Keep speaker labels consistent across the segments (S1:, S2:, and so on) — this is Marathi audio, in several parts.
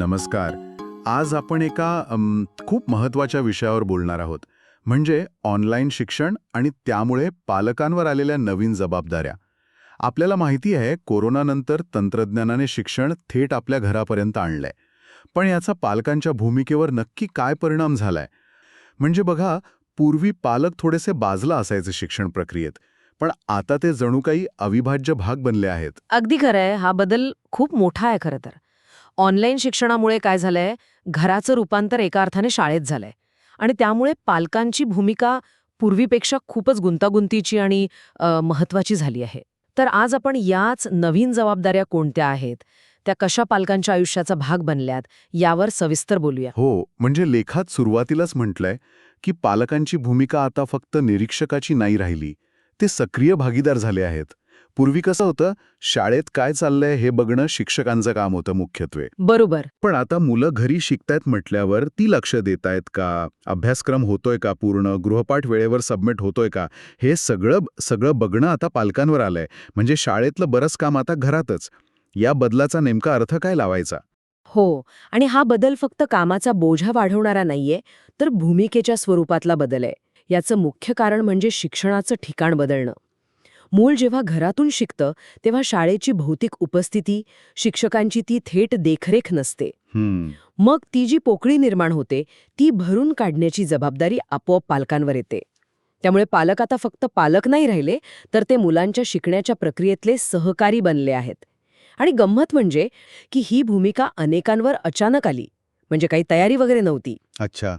S1: नमस्कार. आज आपण एका खूप महत्त्वाच्या विषयावर बोलणार आहोत. म्हणजे ऑनलाईन शिक्षण आणि त्यामुळे पालकांवर आलेल्या नवीन जबाबदाऱ्या. आपल्याला माहिती आहे कोरोनानंतर तंत्रज्ञानाने शिक्षण थेट आपल्या घरापर्यंत आणलंय. पण याचा पालकांच्या भूमिकेवर नक्की काय परिणाम झालाय? म्हणजे बघा पूर्वी पालक थोडेसे बाजला असायचे शिक्षण प्रक्रियेत. पण आता ते जणू काही अविभाज्य भाग बनले आहेत.
S2: अगदी खरं आहे. हा बदल खूप मोठा आहे खरं तर. ऑनलाईन शिक्षणामुळे काय झालंय? घराचं रूपांतर एका अर्थाने शाळेत झालंय. आणि त्यामुळे पालकांची भूमिका पूर्वीपेक्षा खूपच गुंतागुंतीची आणि महत्वाची झाली आहे. तर आज आपण याच नवीन जबाबदाऱ्या कोणत्या आहेत? त्या कशा पालकांच्या आयुष्याचा भाग बनल्यात? यावर सविस्तर बोलूया.
S1: हो म्हणजे लेखात सुरुवातीलाच म्हटलंय की पालकांची भूमिका आता फक्त निरीक्षकाची नाही राहिली ते सक्रिय भागीदार झाले आहेत. पूर्वी कसं होतं शाळेत काय चाललंय हे बघणं शिक्षकांचं काम होतं मुख्यत्वे.
S2: बरोबर.
S1: पण आता मुलं घरी शिकतायत म्हटल्यावर ती लक्ष देतायत का? अभ्यासक्रम होतोय का पूर्ण? गृहपाठ वेळेवर सबमिट होतोय का? हे सगळं सगळं बघणं आता पालकांवर आलंय. म्हणजे शाळेतलं बरंच काम आता घरातच. या बदलाचा नेमका अर्थ काय लावायचा?
S2: हो आणि हा बदल फक्त कामाचा बोझा वाढवणारा नाहीये तर भूमिकेच्या स्वरूपातला बदल आहे. याचं मुख्य कारण म्हणजे शिक्षणाचं ठिकाण बदलणं. मूल जेव्हा घरातून शिकतं तेव्हा शाळेची भौतिक उपस्थिती शिक्षकांची ती थेट देखरेख नसते. मग ती जी पोकळी निर्माण होते ती भरून काढण्याची जबाबदारी आपोआप पालकांवर येते. त्यामुळे पालक आता फक्त पालक नाही राहिले तर ते मुलांच्या शिकण्याच्या प्रक्रियेतले सहकारी बनले आहेत. आणि गंमत म्हणजे की ही भूमिका अनेकांवर अचानक आली. म्हणजे काही तयारी वगैरे नव्हती.
S1: अच्छा.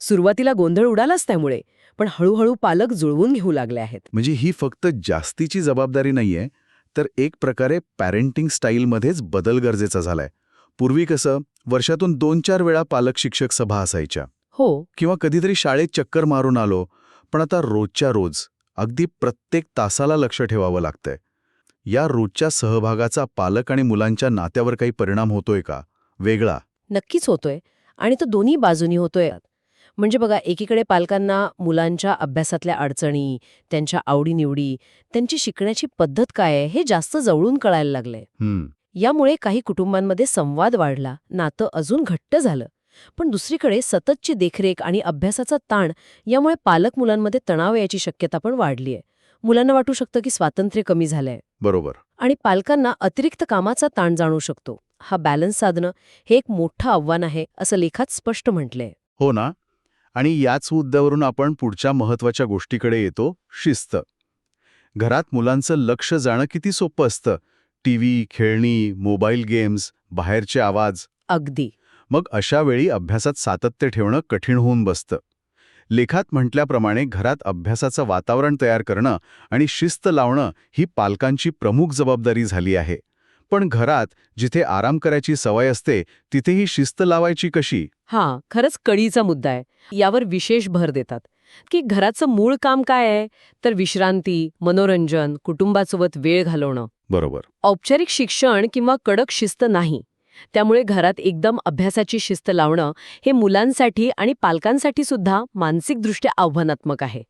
S2: सुरुवातीला गोंधळ उडालाच त्यामुळे. पण हळूहळू पालक जुळवून घेऊ लागले आहेत.
S1: म्हणजे ही फक्त जास्तीची जबाबदारी नाहीये तर एक प्रकारे पॅरेंटिंग स्टाईलमध्येच बदल गरजेचा झालाय. पूर्वी कसं वर्षातून दोन चार वेळा पालक शिक्षक सभा असायच्या.
S2: हो.
S1: किंवा कधीतरी शाळेत चक्कर मारून आलो पण आता रोजच्या रोज अगदी प्रत्येक तासाला लक्ष ठेवावं लागतंय. या रोजच्या सहभागाचा पालक आणि मुलांच्या नात्यावर काही परिणाम होतोय का? वेगळा.
S2: नक्कीच होतोय. आणि तो दोन्ही बाजूनी होतोय. म्हणजे बघा एकीकडे पालकांना मुलांच्या अभ्यासातल्या अडचणी त्यांच्या आवडीनिवडी त्यांची शिकण्याची पद्धत काय आहे हे जास्त जवळून कळायला लागलंय.
S1: हम्म.
S2: यामुळे काही कुटुंबांमध्ये संवाद वाढला नातं अजून घट्ट झालं. पण दुसरीकडे सततची देखरेख आणि अभ्यासाचा ताण यामुळे पालक मुलांमध्ये तणाव याची शक्यता पण वाढली आहे मुलांना वाटू शकतं की स्वातंत्र्य कमी झालंय.
S1: बरोबर.
S2: आणि पालकांना अतिरिक्त कामाचा ताण जाणू शकतो. हा बॅलन्स साधणं हे एक मोठं आव्हान आहे असं लेखात स्पष्ट म्हटलंय.
S1: हो ना. आणि याच मुद्द्यावरून आपण पुढच्या महत्त्वाच्या गोष्टीकडे येतो शिस्त. घरात मुलांचं लक्ष जाणं किती सोपं असतं. टीव्ही खेळणी मोबाईल गेम्स बाहेरचे आवाज.
S2: अगदी.
S1: मग अशा वेळी अभ्यासात सातत्य ठेवणं कठीण होऊन बसतं. लेखात म्हटल्याप्रमाणे घरात अभ्यासाचं वातावरण तयार करणं आणि शिस्त लावणं ही पालकांची प्रमुख जबाबदारी झाली आहे. पण घरात जिथे आराम करायची सवय असते तिथेही शिस्त लावायची कशी?
S2: हा खरंच कळीचा मुद्दा आहे. यावर विशेष भर देतात. की घराचं मूळ काम काय आहे? तर विश्रांती मनोरंजन कुटुंबासोबत वेळ घालवणं.
S1: बरोबर.
S2: औपचारिक शिक्षण किंवा कडक शिस्त नाही. त्यामुळे घरात एकदम अभ्यासाची शिस्त लावणं हे मुलांसाठी आणि पालकांसाठी सुद्धा मानसिकदृष्ट्या आव्हानात्मक आहे.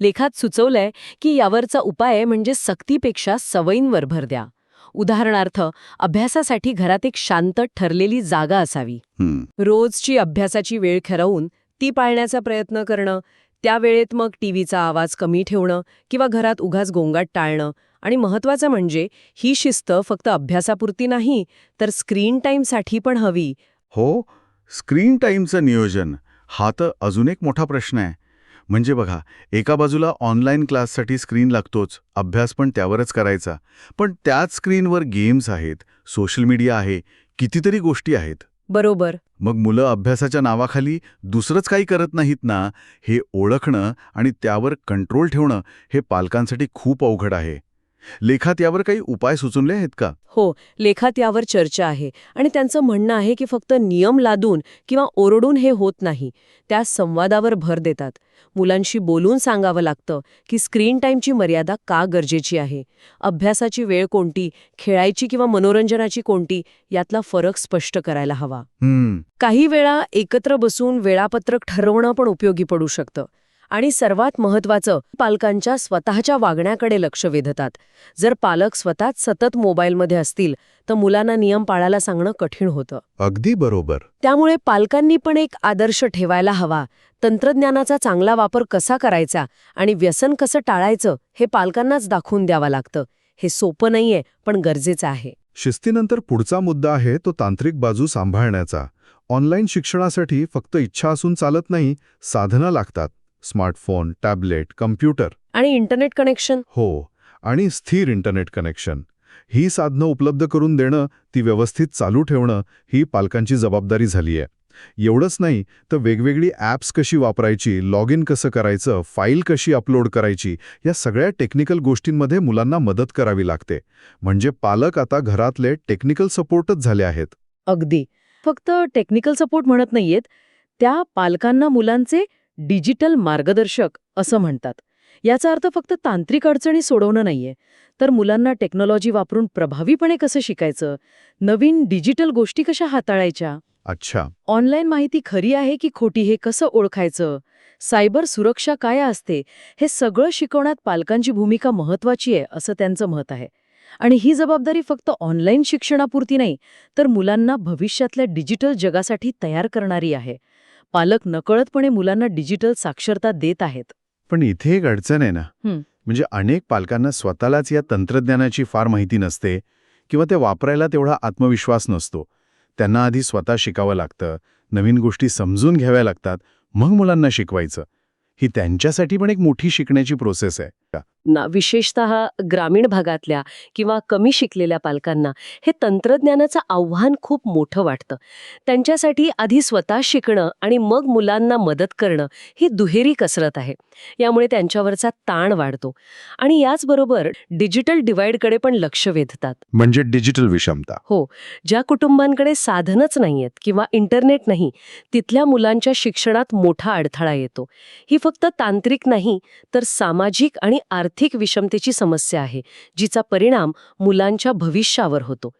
S2: लेखात सुचवलंय की यावरचा उपाय म्हणजे सक्तीपेक्षा सवयींवर भर द्या. उदाहरणार्थ अभ्यासासाठी घरात एक शांत ठरलेली जागा असावी. रोजची अभ्यासाची वेळ ठरवून ती पाळण्याचा प्रयत्न करणं त्या वेळेत मग टीव्हीचा आवाज कमी ठेवणं किंवा घरात उगाच गोंगाट टाळणं. आणि महत्वाचं म्हणजे ही शिस्त फक्त अभ्यासापुरती नाही तर स्क्रीन टाईमसाठी पण हवी.
S1: हो स्क्रीन टाईमचं नियोजन हा तर अजून एक मोठा प्रश्न आहे. म्हणजे बघा एका बाजूला ऑनलाईन क्लाससाठी स्क्रीन लागतोच अभ्यास पण त्यावरच करायचा. पण त्याच स्क्रीनवर गेम्स आहेत सोशल मीडिया आहे कितीतरी गोष्टी आहेत.
S2: बरोबर.
S1: मग मुलं अभ्यासाच्या नावाखाली दुसरंच काही करत नाहीत ना हे ओळखणं आणि त्यावर कंट्रोल ठेवणं हे पालकांसाठी खूप अवघड आहे. लेखात यावर काही उपाय सुचवले आहेत का?
S2: हो लेखात यावर चर्चा आहे आणि त्यांचं म्हणणं आहे की फक्त नियम लादून किंवा ओरडून हे होत नाही. त्या संवादावर भर देतात. मुलांशी बोलून सांगावं लागतं की स्क्रीन टाईमची मर्यादा का गरजेची आहे? अभ्यासाची वेळ कोणती? खेळायची किंवा मनोरंजनाची कोणती? यातला फरक स्पष्ट करायला हवा. काही वेळा एकत्र बसून वेळापत्रक ठरवणं पण उपयोगी पडू शकतं. आणि सर्वात महत्वाचं पालकांच्या स्वतःच्या वागण्याकडे लक्ष वेधतात. जर पालक स्वतःच सतत मोबाईलमध्ये असतील तर मुलांना नियम पाळायला सांगणं कठीण होतं.
S1: अगदी बरोबर.
S2: त्यामुळे पालकांनी पण एक आदर्श ठेवायला हवा. तंत्रज्ञानाचा चांगला वापर कसा करायचा आणि व्यसन कसं टाळायचं हे पालकांनाच दाखवून द्यावं लागतं. हे सोपं नाहीये पण गरजेचं आहे.
S1: शिस्तीनंतर पुढचा मुद्दा आहे तो तांत्रिक बाजू सांभाळण्याचा. ऑनलाईन शिक्षणासाठी फक्त इच्छा असून चालत नाही साधनं लागतात. Smartphone tablet computer.
S2: आणि इंटरनेट कनेक्शन?
S1: हो आणि स्थिर इंटरनेट कनेक्शन. ही साधनं उपलब्ध करून देणं ती व्यवस्थित चालू ठेवणं ही पालकांची जबाबदारी झाली आहे एवढंच नाही तर वेगवेगळी ॲप्स कशी वापरायची लॉग इन कसं करायचं फाईल कशी अपलोड करायची या सगळ्या टेक्निकल गोष्टींमध्ये मुलांना मदत करावी लागते. म्हणजे पालक आता घरातले टेक्निकल सपोर्टच झाले आहेत.
S2: अगदी. फक्त टेक्निकल सपोर्ट म्हणत नाहीयेत त्या पालकांना मुलांचे डिजिटल मार्गदर्शक असं म्हणतात. याचा अर्थ फक्त तांत्रिक अडचणी सोडवणं नाहीये तर मुलांना टेक्नॉलॉजी वापरून प्रभावीपणे कसं शिकायचं? नवीन डिजिटल गोष्टी कशा हाताळायच्या?
S1: अच्छा.
S2: ऑनलाईन माहिती खरी आहे की खोटी हे कसं ओळखायचं? सायबर सुरक्षा काय असते? हे सगळं शिकवण्यात पालकांची भूमिका महत्वाची आहे असं त्यांचं मत आहे. आणि ही जबाबदारी फक्त ऑनलाईन शिक्षणापुरती नाही तर मुलांना भविष्यातल्या डिजिटल जगासाठी तयार करणारी आहे. पालक नकळतपणे मुलांना डिजिटल साक्षरता देत आहेत.
S1: पण इथे एक अडचण आहे ना. म्हणजे अनेक पालकांना स्वतःलाच या तंत्रज्ञानाची फार माहिती नसते किंवा ते वापरायला तेवढा आत्मविश्वास नसतो. त्यांना आधी स्वतः शिकावं लागतं नवीन गोष्टी समजून घ्याव्या लागतात मग मुलांना शिकवायचं. ही त्यांच्यासाठी पण एक मोठी शिकण्याची प्रोसेस आहे.
S2: ना विशेषत ग्रामीण भागातल्या किंवा कमी शिकलेल्या पालकांना हे तंत्रज्ञानाचं आव्हान खूप मोठं वाटतं. त्यांच्यासाठी आधी स्वतः शिकणं आणि मग मुलांना मदत करणं ही दुहेरी कसरत आहे. यामुळे त्यांच्यावरचा ताण वाढतो. आणि याचबरोबर डिजिटल डिवाइडकडे पण लक्ष वेधतात.
S1: म्हणजे डिजिटल विषमता.
S2: ज्या कुटुंबांकडे साधनच नाहीयेत किंवा इंटरनेट नाही तिथल्या मुलांच्या शिक्षणात मोठा अडथळा येतो. ही फक्त तांत्रिक नाही तर सामाजिक आणि आर्थिक विषमतेची समस्या आहे जिचा परिणाम मुलांच्या भविष्यावर होतो.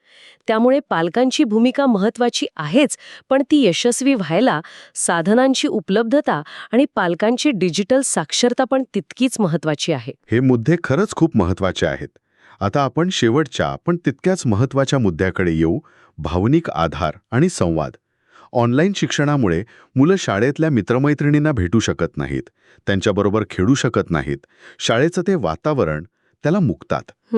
S2: त्यामुळे पालकांची भूमिका महत्वाची आहेच पण ती यशस्वी व्हायला साधनांची उपलब्धता आणि पालकांची डिजिटल साक्षरता पण तितकीच महत्वाची आहे.
S1: हे मुद्दे खरंच खूप महत्त्वाचे आहेत. आता आपण शेवटच्या पण तितक्याच महत्त्वाच्या मुद्द्याकडे येऊ भावनिक आधार आणि संवाद. ऑनलाईन शिक्षणामुळे मुलं शाळेतल्या मित्रमैत्रिणींना भेटू शकत नाहीत. त्यांच्याबरोबर खेळू शकत नाहीत. शाळेचं ते वातावरण त्याला मुकतात.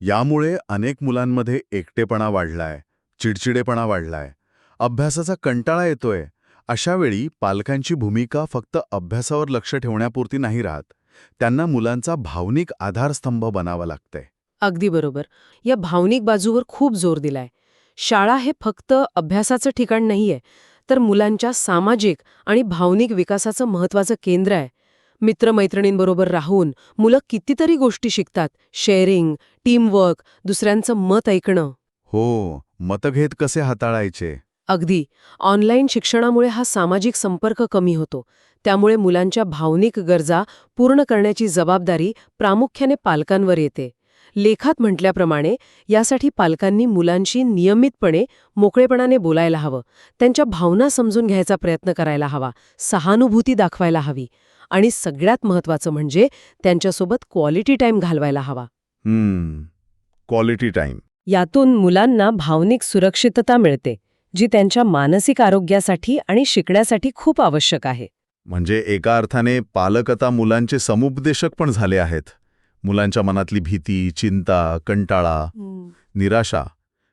S1: यामुळे अनेक मुलांमध्ये एकटेपणा वाढलाय चिडचिडेपणा वाढलाय. अभ्यासाचा कंटाळा येतोय. अशा वेळी पालकांची भूमिका फक्त अभ्यासावर लक्ष ठेवण्यापुरती नाही राहत. त्यांना मुलांचा भावनिक आधारस्तंभ बनावा लागतंय.
S2: अगदी बरोबर. या भावनिक बाजूवर खूप जोर दिलाय. शाळा हे फक्त अभ्यासाचं ठिकाण नाहीये तर मुलांच्या सामाजिक आणि भावनिक विकासाचं महत्वाचं केंद्र आहे. मित्रमैत्रिणींबरोबर राहून मुलं कितीतरी गोष्टी शिकतात शेअरिंग टीमवर्क दुसऱ्यांचं मत ऐकणं.
S1: हो मतभेद कसे हाताळायचे?
S2: अगदी. ऑनलाईन शिक्षणामुळे हा सामाजिक संपर्क कमी होतो. त्यामुळे मुलांच्या भावनिक गरजा पूर्ण करण्याची जबाबदारी प्रामुख्याने पालकांवर येते. लेखात म्हटल्याप्रमाणे यासाठी पालकांनी मुलांशी नियमितपणे मोकळेपणाने बोलायला हवं. त्यांच्या भावना समजून घ्यायचा प्रयत्न करायला हवा. सहानुभूती दाखवायला हवी. आणि सगळ्यात महत्वाचं म्हणजे त्यांच्यासोबत क्वालिटी टाईम घालवायला हवा.
S1: हम्म. क्वालिटी टाइम
S2: यातून मुलांना भावनिक सुरक्षितता मिळते जी त्यांच्या मानसिक आरोग्यासाठी आणि शिकण्यासाठी खूप आवश्यक आहे.
S1: म्हणजे एका अर्थाने पालक आता मुलांचे समुपदेशक पण झाले आहेत. मुलांच्या मनातली भीती चिंता कंटाळा निराशा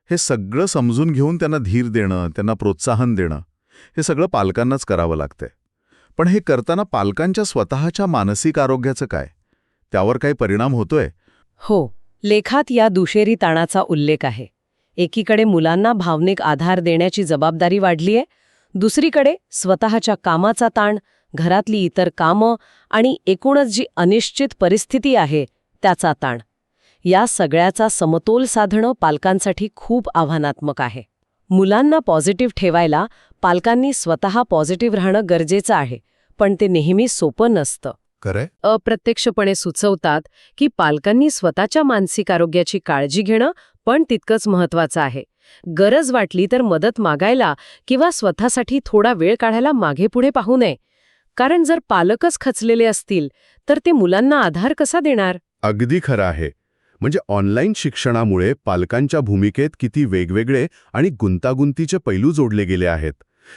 S1: हे सगळं समजून घेऊन त्यांना धीर देणं त्यांना प्रोत्साहन देणं हे सगळं पालकांनाच करावं लागतंय. पण हे करताना पालकांच्या स्वतःच्या मानसिक आरोग्याचं काय? त्यावर काही परिणाम होतोय?
S2: हो लेखात या दुशेरी ताणाचा उल्लेख आहे. एकीकडे मुलांना भावनिक आधार देण्याची जबाबदारी वाढलीय दुसरीकडे स्वतःच्या कामाचा ताण घरातली इतर कामं आणि एकूणच जी अनिश्चित परिस्थिती आहे त्याचा ताण. या सगळ्याचा समतोल साधणं पालकांसाठी खूप आव्हानात्मक आहे. मुलांना पॉझिटिव्ह ठेवायला पालकांनी स्वतः पॉझिटिव्ह राहणं गरजेचं आहे पण ते नेहमी सोपं नसतं. अप्रत्यक्षपणे सुचवतात की पालकांनी स्वतःच्या मानसिक आरोग्याची काळजी घेणं पण तितकंच महत्वाचं आहे. गरज वाटली तर मदत मागायला किंवा स्वतःसाठी थोडा वेळ काढायला मागे पुढे पाहू नये. कारण जर पालकच खचलेले असतील तर ते मुलांना आधार कसा देणार?
S1: अगदी खरं आहे. म्हणजे ऑनलाईन शिक्षणामुळे पालकांच्या भूमिकेत किती वेगवेगळे आणि गुंतागुंतीचे पैलू जोडले गेले आहेत.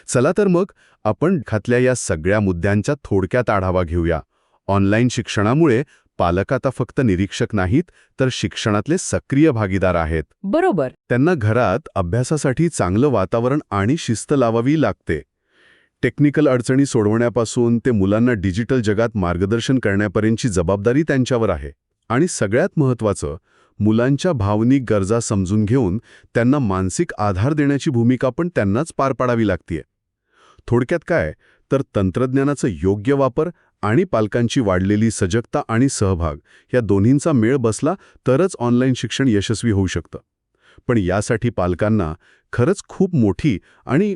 S1: चला तर मग आपण खातल्या या सगळ्या मुद्द्यांचा थोडक्यात आढावा घेऊया. ऑनलाईन शिक्षणामुळे पालक आता फक्त निरीक्षक नाहीत तर शिक्षणातले सक्रिय भागीदार आहेत.
S2: बरोबर.
S1: त्यांना घरात अभ्यासासाठी चांगलं वातावरण आणि शिस्त लावावी लागते. टेक्निकल अडचणी सोडवण्यापासून ते मुलांना डिजिटल जगात मार्गदर्शन करण्यापर्यंतची जबाबदारी त्यांच्यावर आहे. आणि सगळ्यात महत्त्वाचं मुलांच्या भावनिक गरजा समजून घेऊन त्यांना मानसिक आधार देण्याची भूमिका पण त्यांनाच पार पाडावी लागतीये. थोडक्यात काय तर तंत्रज्ञानाचं योग्य वापर आणि पालकांची वाढलेली सजगता आणि सहभाग या दोन्हींचा मेळ बसला तरच ऑनलाईन शिक्षण यशस्वी होऊ शकतं. पण यासाठी पालकांना खरंच खूप मोठी आणि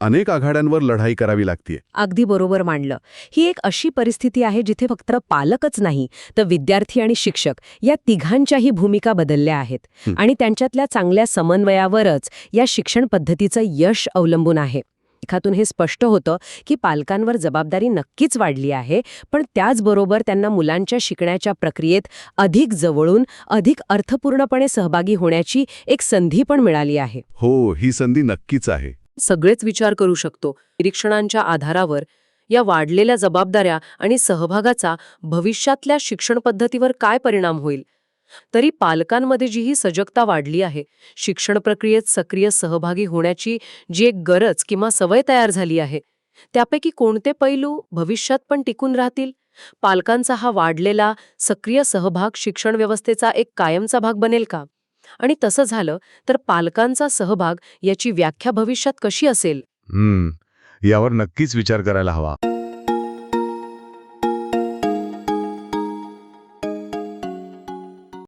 S1: अनेक आघाड्यांवर लढाई करावी लागतीये.
S2: अगदी बरोबर मांडलं. ही एक अशी परिस्थिती आहे जिथे फक्त पालकच नाही तर विद्यार्थी आणि शिक्षक या तिघांच्याही भूमिका बदलल्या आहेत. आणि त्यांच्यातल्या चांगल्या समन्वयावरच या शिक्षण पद्धतीचं यश अवलंबून आहे. एखातून हे स्पष्ट होतं की पालकांवर जबाबदारी नक्कीच वाढली आहे पण त्याचबरोबर त्यांना मुलांच्या शिकण्याच्या प्रक्रियेत अधिक जवळून अधिक अर्थपूर्णपणे सहभागी होण्याची एक संधी पण मिळाली आहे.
S1: हो ही संधी नक्कीच आहे.
S2: सगळेच विचार करू शकतो. निरीक्षणांच्या आधारावर या वाढलेल्या जबाबदाऱ्या आणि सहभागाचा भविष्यातल्या शिक्षण पद्धतीवर काय परिणाम होईल? तरी पालकांमध्ये जी ही सजगता वाढली आहे शिक्षण प्रक्रियेत सक्रिय सहभागी होण्याची जी एक गरज किंवा सवय तयार झाली आहे त्यापैकी कोणते पैलू भविष्यात पण टिकून राहतील? पालकांचा हा वाढलेला सक्रिय सहभाग शिक्षण व्यवस्थेचा एक कायमचा भाग बनेल का? आणि तसं झालं तर पालकांचा सहभाग याची व्याख्या भविष्यात कशी असेल?
S1: हम्म यावर नक्कीच विचार करायला हवा.